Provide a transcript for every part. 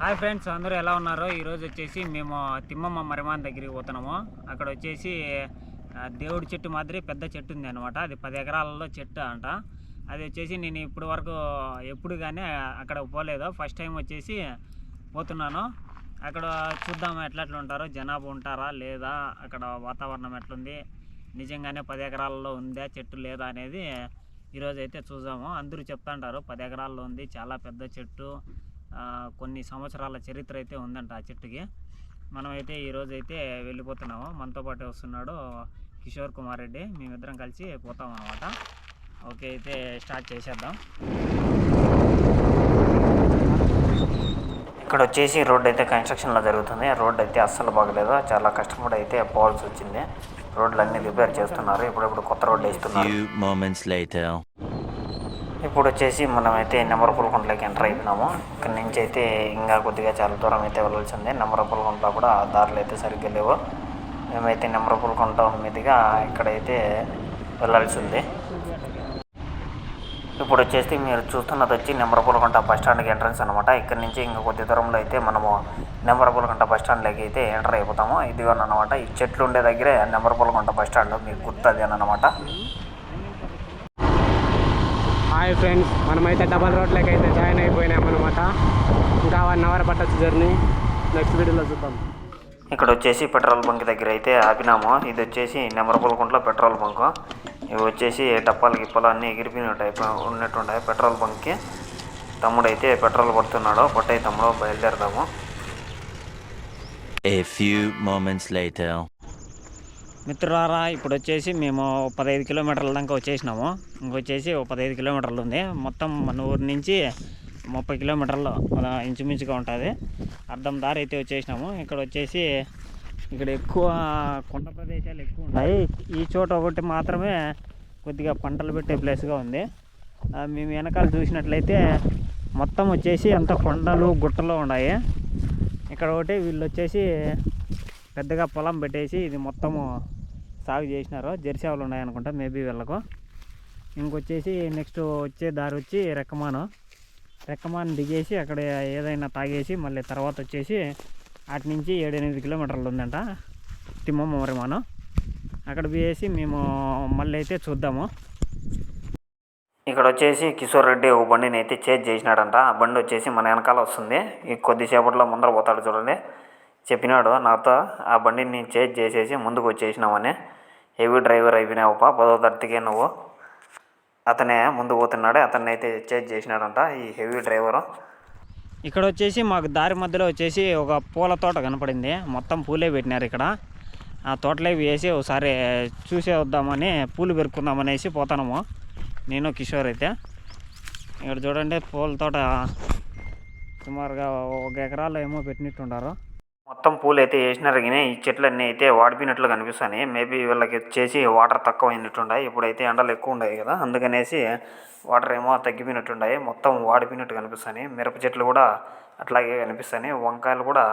Hi friends అందరూ ఎలా ఉన్నారు? ఈరోజు వచ్చేసి మేము తిమ్మమ్మ మరిమాన్ దగ్గరికి పోతున్నాము. అక్కడ వచ్చేసి దేవుడి చెట్టు మాదిరి పెద్ద చెట్టు ఉంది అనమాట అది పది ఎకరాలలో చెట్టు అంట. అది వచ్చేసి నేను ఇప్పుడు వరకు ఎప్పుడు కానీ అక్కడ పోలేదు. ఫస్ట్ టైం వచ్చేసి పోతున్నాను. అక్కడ చూద్దాం ఎట్లా ఎట్లా ఉంటారో. జనాభా ఉంటారా లేదా? అక్కడ వాతావరణం ఎట్లుంది? నిజంగానే పది ఎకరాలలో ఉందా? చెట్టు లేదా అనేది ఈరోజు అయితే చూద్దాము. అందరూ చెప్తా ఉంటారు. పది ఎకరాల్లో ఉంది. చాలా పెద్ద చెట్టు. కొన్ని సంవత్సరాల చరిత్ర అయితే ఉందంట ఆ చెట్టుకి. మనమైతే ఈరోజు అయితే వెళ్ళిపోతున్నాము. మనతో పాటు వస్తున్నాడు కిషోర్ కుమార్ రెడ్డి. మేమిద్దరం కలిసి పోతాం అనమాట ఓకే అయితే స్టార్ట్ చేసేద్దాం. ఇక్కడ వచ్చేసి రోడ్ అయితే కన్స్ట్రక్షన్లో జరుగుతుంది. రోడ్ అయితే అస్సలు బాగలేదు. చాలా కష్టపడి అయితే పోవాల్సి వచ్చింది. రోడ్లు అన్ని రిపేర్ చేస్తున్నారు. ఇప్పుడిప్పుడు కొత్త రోడ్డు వేస్తున్నారు. Few moments later. ఇప్పుడు వచ్చేసి మనమైతే నెమరపులకుంటలోకి ఎంటర్ అయిపోయినాము. ఇక్కడ నుంచి అయితే ఇంకా కొద్దిగా చాలా దూరం అయితే వెళ్ళాల్సిందే ఉంది కూడా దారులు అయితే సరిగ్గా లేవు. మేమైతే నెమరపులకుంట మీదుగా ఇక్కడైతే వెళ్ళాల్సి ఉంది ఇప్పుడు వచ్చేసి మీరు చూస్తున్నది వచ్చి నెంబరపూలకుంట బస్ స్టాండ్కి ఎంట్రన్స్ అనమాట ఇక్కడ నుంచి ఇంకా కొద్ది దూరంలో అయితే మనము నెంబరపూలకుంట బస్ స్టాండ్లోకి అయితే ఎంటర్ అయిపోతాము. ఇదిగోనమాట ఈ చెట్లు ఉండే దగ్గరే నెంబరపూలకుంట బస్ స్టాండ్ మీకు గుర్తుంది అనమాట హాయ్ ఫ్రెండ్స్ మనమైతే డబల్ రోడ్లోకి అయితే జాయిన్ అయిపోయినాం అనమాట ఇంకా వన్ అవర్ పట్టచ్చు జర్నీ నెక్స్ట్ వీడియోలో చూద్దాం. ఇక్కడ వచ్చేసి పెట్రోల్ బంక్ దగ్గర అయితే ఆపినాము. ఇది వచ్చేసి నెమరపూలకుంట్లో పెట్రోల్ బంక్. ఇవి వచ్చేసి డప్పాలు గిప్పలు అన్నీ ఎగిరిపోయినట్టు ఉన్నట్టున్నాయి పెట్రోల్ బంక్కి. తమ్ముడు అయితే పెట్రోల్ పడుతున్నాడు పొట్టయి తమ్ముడు బయలుదేరదాము. A few moments later. మిత్రులారా ఇప్పుడు వచ్చేసి మేము పదహైదు కిలోమీటర్ల దాకా వచ్చేసినాము. ఇంకొచ్చేసి ఒక పదహైదు కిలోమీటర్లు ఉంది. మొత్తం మన ఊరు నుంచి ముప్పై కిలోమీటర్లు ఇంచుమించుగా ఉంటుంది. అర్ధం దారి అయితే వచ్చేసినాము. ఇక్కడ వచ్చేసి ఇక్కడ ఎక్కువ కొండ ప్రదేశాలు ఎక్కువ ఉన్నాయి. ఈ చోట ఒకటి మాత్రమే కొద్దిగా పంటలు పెట్టే ప్లేస్గా ఉంది. మేము వెనకాల చూసినట్లయితే మొత్తం వచ్చేసి అంత కొండలు గుట్టలు ఉన్నాయి. ఇక్కడ ఒకటి వీళ్ళు వచ్చేసి పెద్దగా పొలం పెట్టేసి ఇది మొత్తము సాగు చేసినారు జెర్సీ ఆవులు ఉన్నాయనుకుంటా మేబీ వీళ్ళకు. ఇంకొచ్చేసి నెక్స్ట్ వచ్చే దారి వచ్చి రెక్కమాను. రెక్కమాను దిగేసి అక్కడ ఏదైనా తాగేసి మళ్ళీ తర్వాత వచ్చేసి అటు నుంచి ఏడెనిమిది కిలోమీటర్లు ఉందంట తిమ్మమ్మ మరిమాను అక్కడ పోయేసి మేము మళ్ళీ అయితే చూద్దాము. ఇక్కడ వచ్చేసి కిషోర్ రెడ్డి ఓ బండిని అయితే చేజ్ చేసినాడంట. ఆ బండి వచ్చేసి మన వెనకాల వస్తుంది. ఈ కొద్దిసేపట్లో ముందర పోతాడు చూడండి. చెప్పినాడు. నాతో ఆ బండిని నేను చేజ్ చేసేసి ముందుకు వచ్చేసినామని హెవీ డ్రైవర్ అయిపోయినావుప పదో తరగతికే నువ్వు. అతనే ముందు పోతున్నాడు అతన్ని అయితే చేజ్ చేసినాడంట ఈ హెవీ డ్రైవరు. ఇక్కడ వచ్చేసి మాకు దారి మధ్యలో వచ్చేసి ఒక పూల తోట కనపడింది. మొత్తం పూలే పెట్టినారు ఇక్కడ. ఆ తోటలో వేసి ఒకసారి చూసే వద్దామని పూలు పెరుక్కుందామనేసి పోతాము నేను కిషోర్ అయితే. ఇక్కడ చూడండి పూల తోట సుమారుగా ఒక ఎకరాల్లో ఏమో పెట్టినట్టుండారు. మొత్తం పూలు అయితే వేసినారు కానీ ఈ చెట్లన్నీ అయితే వాడిపోయినట్లు కనిపిస్తాయి మేబీ వీళ్ళకి వచ్చేసి వాటర్ తక్కువ అయినట్టున్నాయి ఇప్పుడైతే ఎండలు ఎక్కువ ఉన్నాయి కదా అందుకనేసి వాటర్ ఏమో తగ్గిపోయినట్టున్నాయి మొత్తం వాడిపోయినట్టు కనిపిస్తాయి మిరప చెట్లు కూడా అట్లాగే కనిపిస్తాయి వంకాయలు కూడా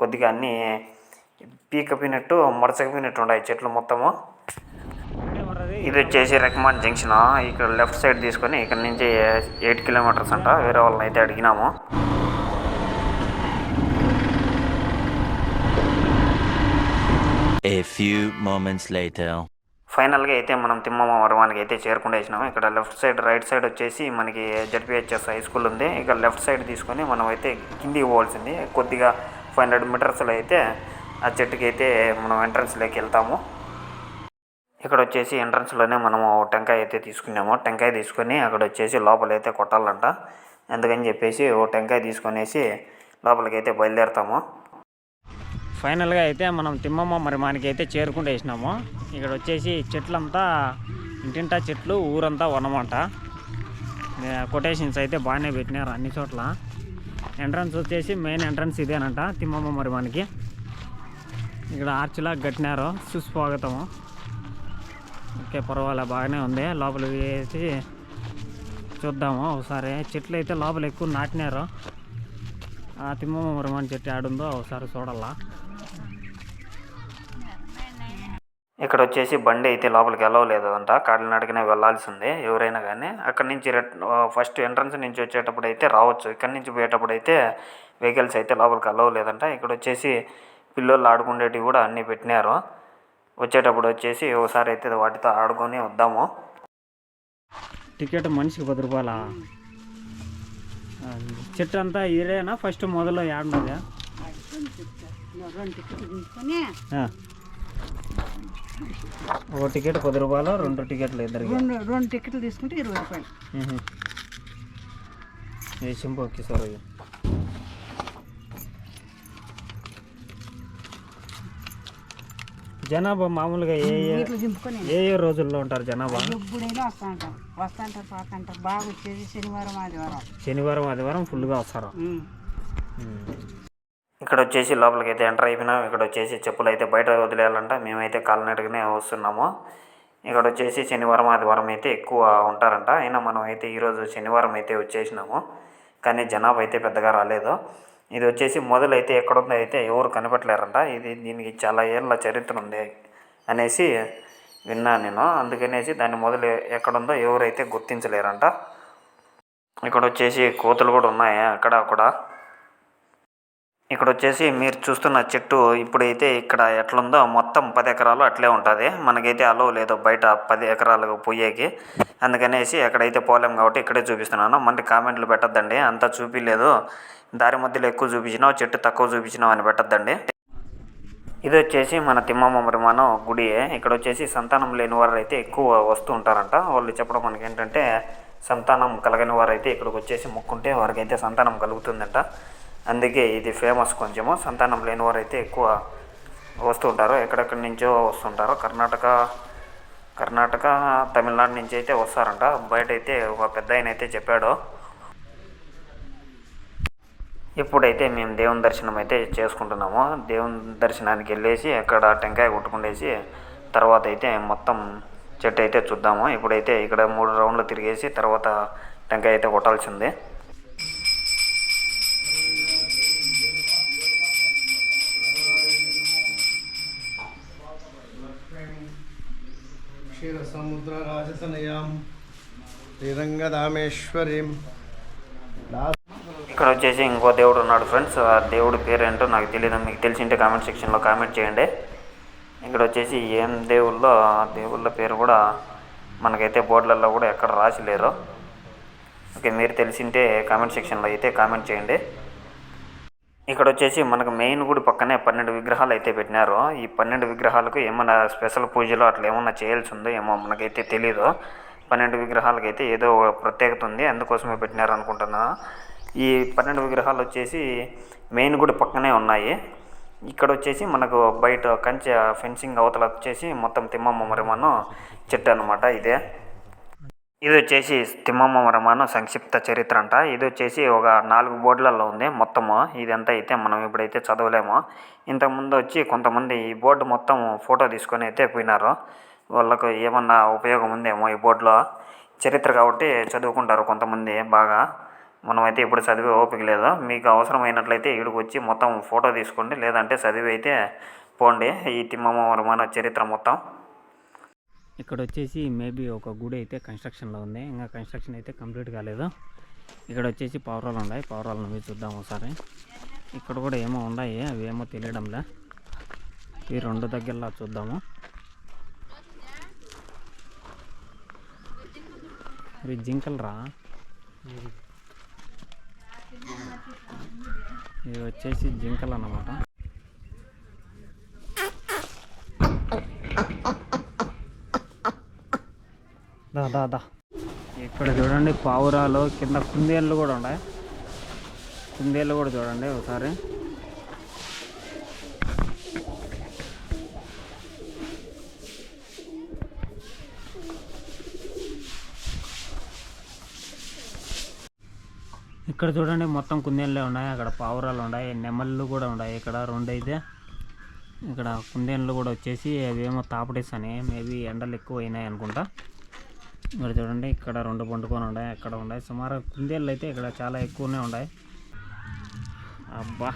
కొద్దిగా అన్నీ పీకపోయినట్టు మడచకపోయినట్టు ఉన్నాయి చెట్లు మొత్తము. ఇది వచ్చేసి రెకమాండ్ జంక్షన్. ఇక్కడ లెఫ్ట్ సైడ్ తీసుకొని ఇక్కడ నుంచి ఎయిట్ కిలోమీటర్స్ అంట. వేరే వాళ్ళని అయితే అడిగినాము. A few moments later. ఫైనల్గా అయితే మనం తిమ్మమ్మ వరవానికి అయితే చేరుకుంటేసినాము ఇక్కడ లెఫ్ట్ సైడ్ రైట్ సైడ్ వచ్చేసి మనకి జడ్పిహెచ్ఎస్ హై స్కూల్ ఉంది. ఇక్కడ లెఫ్ట్ సైడ్ తీసుకొని మనం అయితే కిందికి పోవాల్సింది. కొద్దిగా ఫైవ్ హండ్రెడ్ మీటర్స్లో అయితే ఆ చెట్టుకి అయితే మనం ఎంట్రన్స్లోకి వెళ్తాము. ఇక్కడ వచ్చేసి ఎంట్రన్స్లోనే మనము టెంకాయ అయితే తీసుకున్నాము. టెంకాయ తీసుకొని అక్కడ వచ్చేసి లోపల అయితే కొట్టాలంట. అందుకని చెప్పేసి ఓ టెంకాయ తీసుకొనేసి లోపలికి అయితే బయలుదేరుతాము. ఫైనల్గా అయితే మనం తిమ్మమ్మ మరి మనకి అయితే చేరుకుంటూ వేసినాము. ఇక్కడ వచ్చేసి చెట్లంతా ఇంటింటా చెట్లు ఊరంతా వనమంట. కొటేషన్స్ అయితే బాగానే పెట్టినారు అన్ని చోట్ల. ఎంట్రన్స్ వచ్చేసి మెయిన్ ఎంట్రన్స్ ఇదేనంట తిమ్మమ్మ మరి మనకి. ఇక్కడ ఆర్చిలా కట్టినారు. సుస్వాగతము. ఓకే పర్వాలే బాగానే ఉంది. లోపల వేసి చూద్దాము. ఒకసారి చెట్లు అయితే లోపల ఎక్కువ నాటినారు. ఆ తిమ్మమ్మ మరి మన చెట్టు ఆడుందో ఒకసారి చూడాలా. ఇక్కడ వచ్చేసి బండి అయితే లోపలికి వెళ్ళవలేదు అంట కాలినడకనే వెళ్ళాల్సిందే ఎవరైనా కానీ అక్కడ నుంచి ఫస్ట్ ఎంట్రన్స్ నుంచి వచ్చేటప్పుడు అయితే రావచ్చు. ఇక్కడ నుంచి పోయేటప్పుడు అయితే వెహికల్స్ అయితే లోపలికి అలవ్ లేదంట. ఇక్కడ వచ్చేసి పిల్లలు ఆడుకునేటివి కూడా అన్నీ పెట్టినారు. వచ్చేటప్పుడు వచ్చేసి ఒకసారి అయితే వాటితో ఆడుకొని వద్దాము. టికెట్ మనిషికి పది రూపాయల? చెట్టు అంతా ఇదేనా ఫస్ట్ మొదలు ఏడున్నదా ఒక టికెట్ పది రూపాయలు రెండు టికెట్లు ఇద్దరికి. రెండు రెండు టికెట్లు తీసుకుంటే ఇరవై రూపాయలు. ఏ సింపు ఓకే సార్ జనాభా మామూలుగా ఏ ఏ ఏ రోజుల్లో ఉంటారు జనాభా? ఎప్పుడైనా వస్తా అంటారు. వస్తా పాత అంటారు. బాగా వచ్చేది శనివారం ఆదివారం. శనివారం ఆదివారం ఫుల్గా వస్తారు. ఇక్కడ వచ్చేసి లోపలికి అయితే ఎంటర్ అయిపోయినాం. ఇక్కడ వచ్చేసి చెప్పులు అయితే బయట వదిలేయాలంట. మేమైతే కాలినడకనే వస్తున్నాము. ఇక్కడ వచ్చేసి శనివారం ఆదివారం అయితే ఎక్కువ ఉంటారంట. అయినా మనం అయితే ఈరోజు శనివారం అయితే వచ్చేసినాము. కానీ జనాభా అయితే పెద్దగా రాలేదు. ఇది వచ్చేసి మొదలైతే ఎక్కడుందో అయితే ఎవరు కనిపెట్టలేరంట. ఇది దీనికి చాలా ఏళ్ళ చరిత్ర ఉంది అనేసి విన్నాను నేను. అందుకనేసి దాని మొదలు ఎక్కడుందో ఎవరైతే గుర్తించలేరంట. ఇక్కడ వచ్చేసి కోతులు కూడా ఉన్నాయి. అక్కడ కూడా ఇక్కడ వచ్చేసి మీరు చూస్తున్న చెట్టు ఇప్పుడైతే ఇక్కడ ఎట్లుందో మొత్తం పది ఎకరాలు అట్లే ఉంటుంది. మనకైతే అలో లేదు బయట పది ఎకరాలకు పోయేకి. అందుకనేసి ఎక్కడైతే పోలేం కాబట్టి ఇక్కడే చూపిస్తున్నాను. మళ్ళీ కామెంట్లు పెట్టద్దండి. అంతా చూపిలేదు. దారి మధ్యలో ఎక్కువ చూపించినావు చెట్టు తక్కువ చూపించినావు అని పెట్టద్దండి. ఇది వచ్చేసి మన తిమ్మమ్మ మరిమానం గుడి. ఇక్కడ వచ్చేసి సంతానం లేని వారు అయితే ఎక్కువ వస్తూ ఉంటారంట. వాళ్ళు చెప్పడం మనకి ఏంటంటే సంతానం కలగని వారు అయితే ఇక్కడికి వచ్చేసి మొక్కుంటే వారికి అయితే సంతానం కలుగుతుందంట. అందుకే ఇది ఫేమస్ కొంచెము. సంతానం లేని వారు అయితే ఎక్కువ వస్తుంటారు. ఎక్కడెక్కడి నుంచో వస్తుంటారు. కర్ణాటక కర్ణాటక తమిళనాడు నుంచి అయితే వస్తారంట. బయట అయితే ఒక పెద్ద ఆయన అయితే చెప్పాడు. ఇప్పుడైతే మేము దేవుని దర్శనం అయితే చేసుకుంటున్నాము. దేవుని దర్శనానికి వెళ్ళేసి అక్కడ టెంకాయ కొట్టుకునేసి తర్వాత అయితే మొత్తం చెట్టు అయితే చూద్దాము. ఇప్పుడైతే ఇక్కడ మూడు రౌండ్లు తిరిగేసి తర్వాత టెంకాయ అయితే కొట్టాల్సిందే. క్షీరసముద్రరాజతనయాం శ్రీరంగదామేశ్వరీం ఇక్కడ వచ్చేసి ఇంకో దేవుడు ఉన్నాడు ఫ్రెండ్స్. ఆ దేవుడి పేరు ఏంటో నాకు తెలియదు మీకు తెలిసింటే కామెంట్ సెక్షన్లో కామెంట్ చేయండి. ఇక్కడ వచ్చేసి ఏం దేవుళ్ళో ఆ దేవుళ్ళ పేరు కూడా మనకైతే బోర్డులలో కూడా ఎక్కడ రాసి లేరు. ఓకే మీరు తెలిసింటే కామెంట్ సెక్షన్లో అయితే కామెంట్ చేయండి. ఇక్కడ వచ్చేసి మనకు మెయిన్ గుడి పక్కనే పన్నెండు విగ్రహాలు అయితే పెట్టినారు. ఈ పన్నెండు విగ్రహాలకు ఏమైనా స్పెషల్ పూజలు అట్లా ఏమన్నా చేయాల్సి ఉందో ఏమో మనకైతే తెలీదు. పన్నెండు విగ్రహాలకు అయితే ఏదో ఒక ప్రత్యేకత ఉంది అందుకోసమే పెట్టినారు అనుకుంటున్నా. ఈ పన్నెండు విగ్రహాలు వచ్చేసి మెయిన్ గుడి పక్కనే ఉన్నాయి. ఇక్కడ వచ్చేసి మనకు బయట కంచె ఫెన్సింగ్ అవతల వచ్చేసి మొత్తం తిమ్మమ్మ మరిమను చెట్టు అనమాట ఇదే. ఇది వచ్చేసి తిమ్మమ్మ వరమాన సంక్షిప్త చరిత్ర అంట. ఇది వచ్చేసి ఒక నాలుగు బోర్డులలో ఉంది మొత్తము. ఇదంతా అయితే మనం ఇప్పుడైతే చదవలేము. ఇంతకుముందు వచ్చి కొంతమంది ఈ బోర్డు మొత్తం ఫోటో తీసుకొని అయితే పోయినారు. వాళ్ళకు ఏమన్నా ఉపయోగం ఉందేమో ఈ బోర్డులో? చరిత్ర కాబట్టి చదువుకుంటారు కొంతమంది బాగా. మనమైతే ఇప్పుడు చదివే ఓపిక లేదు. మీకు అవసరమైనట్లయితే ఇక్కడికి వచ్చి మొత్తం ఫోటో తీసుకోండి. లేదంటే చదివి అయితే పోండి. ఈ తిమ్మమ్మ వరమాన చరిత్ర మొత్తం. ఇక్కడ వచ్చేసి మేబీ ఒక గుడి అయితే కన్స్ట్రక్షన్లో ఉంది. ఇంకా కన్స్ట్రక్షన్ అయితే కంప్లీట్ కాలేదు. ఇక్కడ వచ్చేసి పౌరాలు ఉన్నాయి. పౌరాలను పోయి చూద్దాం ఒకసారి. ఇక్కడ కూడా ఏమో ఉన్నాయి. అవి ఏమో తెలియడంలే. ఈ రెండు దగ్గరలో చూద్దాము. ఇవి జింకలు రా ఇవి వచ్చేసి జింకలు అన్నమాట అదా అదా ఇక్కడ చూడండి పావురాలు. కింద కుందేళ్ళు కూడా ఉన్నాయి. కుందేళ్ళు కూడా చూడండి ఒకసారి. ఇక్కడ చూడండి మొత్తం కుందేళ్ళే ఉన్నాయి. అక్కడ పావురాలు ఉన్నాయి. నెమళ్ళు కూడా ఉన్నాయి ఇక్కడ. రెండు అయితే ఇక్కడ కుందేళ్ళు కూడా వచ్చేసి అవేమో తాపడేసని మేబీ ఎండలు ఎక్కువ అయినాయి అనుకుంటా. మరి చూడండి ఇక్కడ రెండు పండుకొని ఉన్నాయి అక్కడ ఉన్నాయి. సుమారు కుందేళ్ళు అయితే ఇక్కడ చాలా ఎక్కువనే ఉన్నాయి. అబ్బా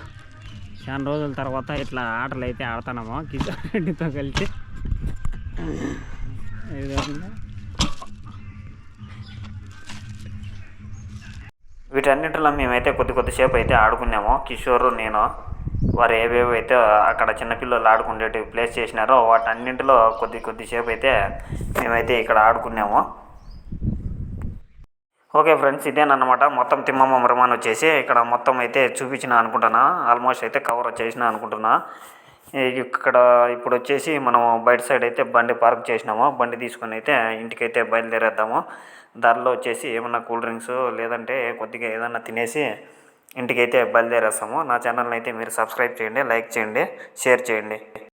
చాలా రోజుల తర్వాత ఇట్లా ఆటలు అయితే ఆడుతున్నాము కిషోర్ రెడ్డితో కలిసి. ఇది కాకుండా వీటన్నిటిలో మేమైతే కొద్ది కొద్దిసేపు అయితే ఆడుకున్నాము కిషోర్ నేను. వారు ఏవేవి అయితే అక్కడ చిన్నపిల్లలు ఆడుకునేటివి ప్లేస్ చేసినారో వాటన్నింటిలో కొద్ది కొద్దిసేపు అయితే మేమైతే ఇక్కడ ఆడుకున్నాము. ఓకే ఫ్రెండ్స్ ఇదేనమాట మొత్తం తిమ్మమ్మ మృమాన్ వచ్చేసి ఇక్కడ మొత్తం అయితే చూపించిన అనుకుంటున్నా. ఆల్మోస్ట్ అయితే కవర్ చేసిన అనుకుంటున్నా. ఇక్కడ ఇప్పుడు వచ్చేసి మనం బయట సైడ్ అయితే బండి పార్క్ చేసినాము. బండి తీసుకొని అయితే ఇంటికైతే బయలుదేరేద్దాము. దారిలో వచ్చేసి ఏమన్నా కూల్ డ్రింక్స్ లేదంటే కొద్దిగా ఏదన్నా తినేసి ఇంటికైతే బయలుదేరేస్తాము. నా ఛానల్ని అయితే మీరు సబ్స్క్రైబ్ చేయండి లైక్ చేయండి షేర్ చేయండి.